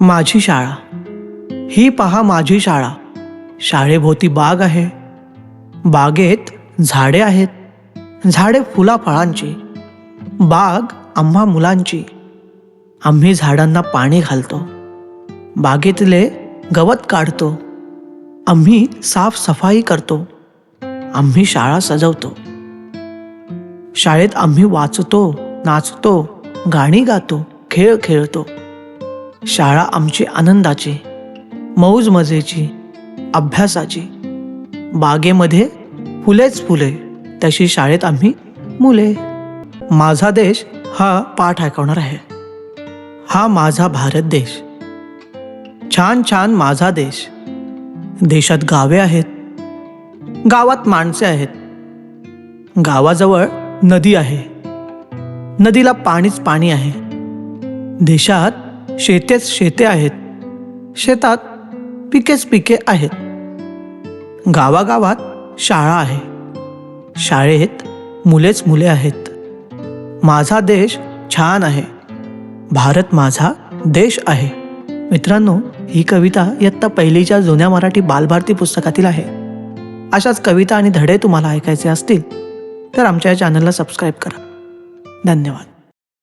माझी शाळा. ही पहा माझी शाळा. शाळेभोवती बाग आहे. बागेत झाडे आहेत. झाडे फुलाफळांची. बाग आम्हा मुलांची. आम्ही झाडांना पाणी घालतो. बागेतले गवत काढतो. आम्ही साफसफाई करतो. आम्ही शाळा सजवतो. शाळेत आम्ही वाचतो नाचतो गाणी गातो खेळ खेळतो. शाळा आमची आनंदाची मौज मजेची अभ्यासाची. बागेमध्ये फुलेच फुले तशी शाळेत आम्ही मुले. माझा देश हा पाठ ऐकवणार आहे. हा माझा भारत देश. छान छान माझा देश. देशात गावे आहेत. गावात माणसे आहेत. गावाजवळ नदी आहे. नदीला पाणीच पाणी आहे. देशात शेतेच शेते आहेत. शेतात पिकेच पिके आहेत. गावागावात शाळा आहे. शाळेत मुलेच मुले आहेत. माझा देश छान आहे. भारत माझा देश आहे. मित्रांनो ही कविता इयत्ता पहिलीच्या जुन्या मराठी बालभारती पुस्तकातील आहे. अशाच कविता आणि धडे तुम्हाला ऐकायचे असतील तर आमच्या या चॅनलला सबस्क्राईब करा. धन्यवाद.